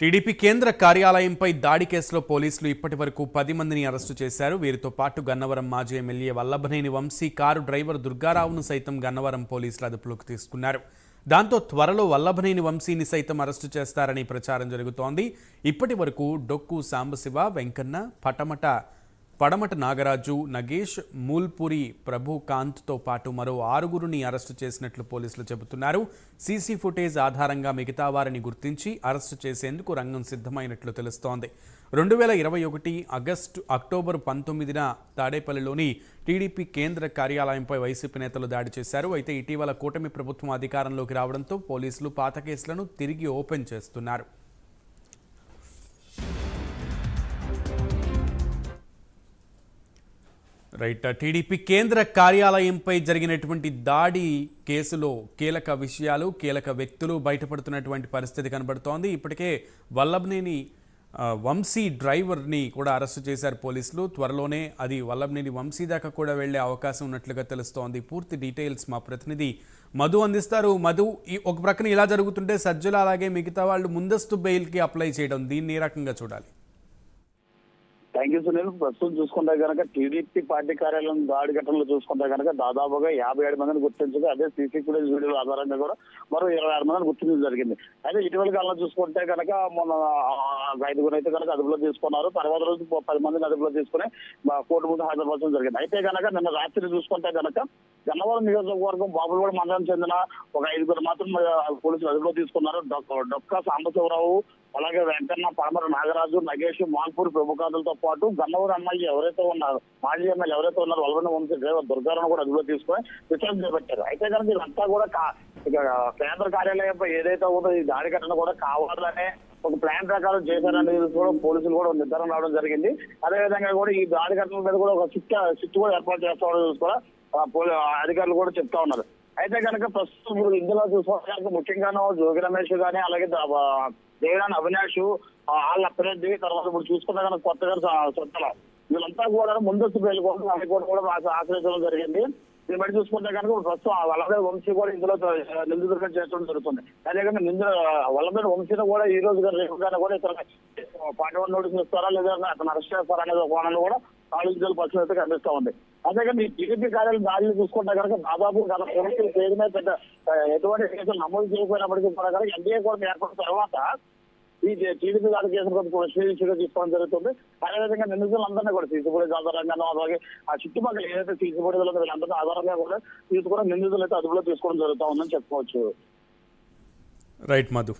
TDP కేంద్ర కార్యాలయంపై దాడి కేసులో పోలీసులు ఇప్పటి వరకు పది మందిని అరెస్టు చేశారు. వీరితో పాటు గన్నవరం మాజీ MLA Vallabhaneni Vamsi car driver దుర్గారావును సైతం గన్నవరం పోలీసులు అదుపులోకి తీసుకున్నారు. దాంతో త్వరలో వల్లభనేని వంశీని సైతం అరెస్టు చేస్తారని ప్రచారం జరుగుతోంది. ఇప్పటి వరకు డొక్కు సాంబశివ వెంకన్న పటమట పడమట నాగరాజు నగేష్ మూల్పురి ప్రభుకాంత్తో పాటు మరో ఆరుగురిని అరెస్టు చేసినట్లు పోలీసులు చెబుతున్నారు. సీసీ ఫుటేజ్ ఆధారంగా మిగతా వారిని గుర్తించి అరెస్టు చేసేందుకు రంగం సిద్ధమైనట్లు తెలుస్తోంది. రెండు వేల ఇరవై ఒకటి ఆగస్టు అక్టోబర్ పంతొమ్మిదిన తాడేపల్లిలోని టీడీపీ కేంద్ర కార్యాలయంపై వైసీపీ నేతలు దాడి చేశారు. అయితే ఇటీవల కూటమి ప్రభుత్వం అధికారంలోకి రావడంతో పోలీసులు పాత కేసులను తిరిగి ఓపెన్ చేస్తున్నారు. రైట్ టీడీపీ కేంద్ర కార్యాలయంపై జరిగినటువంటి దాడి కేసులో కీలక విషయాలు కీలక వ్యక్తులు బయటపడుతున్నటువంటి పరిస్థితి కనబడుతోంది. ఇప్పటికే వల్లభనేని వంశీ డ్రైవర్ని కూడా అరెస్టు చేశారు పోలీసులు. త్వరలోనే అది వల్లభనేని వంశీ దాకా కూడా వెళ్ళే అవకాశం ఉన్నట్లుగా తెలుస్తోంది. పూర్తి డీటెయిల్స్ మా ప్రతినిధి మధు అందిస్తారు. మధు ఈ ఒక ప్రక్కన ఇలా జరుగుతుంటే సజ్జలు అలాగే మిగతా వాళ్ళు ముందస్తు బెయిల్కి అప్లై చేయడం దీన్ని ఏ రకంగా చూడాలి? థ్యాంక్ యూ సునీల్ ప్రస్తుతం చూసుకుంటే కనుక టీడీపీ పార్టీ కార్యాలయం దాడి ఘటనలో చూసుకుంటే కనుక దాదాపుగా యాభై ఏడు మందిని గుర్తించగా అదే సీసీ ఫుటేజ్ వీడియోల ఆధారంగా కూడా మరో ఇరవై ఆరు మందిని గుర్తించడం జరిగింది. అయితే ఇటీవల కాలంలో చూసుకుంటే కనుక మొన్న ఐదుగురు అయితే కనుక అదుపులో తీసుకున్నారు. తర్వాత రోజు పది మందిని అదుపులో తీసుకుని కోర్టు ముందు హాజరుపరచడం జరిగింది. అయితే కనుక నిన్న రాత్రి చూసుకుంటే కనుక గన్నవరం నియోజకవర్గం బాబులగూడ మండలం చెందిన ఒక ఐదుగురు మాత్రం పోలీసులు అదుపులో తీసుకున్నారు. డొక్క డొక్క సాంబశివరావు అలాగే వెంకన్న పడమర నాగరాజు నగేష్ మాన్పూర్ ప్రముఖాదులతో పాటు గన్నవరం ఎమ్మెల్యే ఎవరైతే ఉన్నారు మాజీ ఎమ్మెల్యే ఎవరైతే ఉన్నారో వలవన వంశీ డ్రైవర్ దుర్గారావు కూడా అదుపులో తీసుకొని విచారణ చేపట్టారు అయితే కనుక ఇదంతా కూడా కేంద్ర కార్యాలయంపై ఏదైతే ఉందో ఈ దాడి ఘటన కూడా కావాలనే ఒక ప్లాన్ ప్రకారం చేశారనేది కూడా పోలీసులు కూడా నిర్ధారణ రావడం జరిగింది. అదేవిధంగా కూడా ఈ దాడి ఘటన మీద కూడా ఒక సిట్ సిట్ కూడా ఏర్పాటు చేస్తామని కూడా అధికారులు కూడా చెప్తా ఉన్నారు. అయితే కనుక ప్రస్తుతం ఇప్పుడు ఇందులో చూసుకుంటే కనుక ముఖ్యంగాను జోగి రమేష్ గానీ అలాగే ద- దేవరాన్ అవినాష్ వాళ్ళ అప్రెడ్డి తర్వాత ఇప్పుడు చూసుకున్న కనుక కొత్తగా స- సొంతల. వీళ్ళంతా కూడా ముందస్తు బెయిల్ కోసం కూడా ఆశ- ఆశ్రయించడం జరిగింది. దీన్ని బట్టి చూసుకుంటే కనుక ప్రస్తుతం ఆ వల్లభే వంశీ కూడా ఇందులో నిందితులుగా చేర్చడం జరుగుతుంది. అదేవిధంగా నిందు వల్లభే వంశీని కూడా ఈ రోజు కానీ రేపు కానీ కూడా ఇతర పార్టీ వన్ నోటీసులు ఇస్తారా లేదా అతను అరెస్ట్ చేస్తారా అనేది ఒక కోణంలో కూడా ఆలోచించాలి పక్షులు అయితే కనిపిస్తా ఉంది. అదే ఈ టీడీపీ కార్యాలయం దాడులు చూసుకుంటే కనుక దాదాపు గత ప్రభుత్వం పేరు మీద పెద్ద ఎటువంటి కేసులు నమోదు చేయకపోయినప్పటికీ కూడా కనుక ఎన్డీఏ కూడా ఏర్పడిన తర్వాత ఈ టీడీపీ దాడి కేసులు కొంత సీరియస్గా తీసుకోవడం జరుగుతుంది. అదేవిధంగా నిందితులందరినీ కూడా సీసీ ఆధారంగా అలాగే ఆ చుట్టుపక్కల ఏదైతే సీసీ వీళ్ళందరినీ ఆధారంగా కూడా తీసుకుని నిందితులు అయితే అదుపులో తీసుకోవడం జరుగుతా ఉందని చెప్పుకోవచ్చు. రైట్ మధు.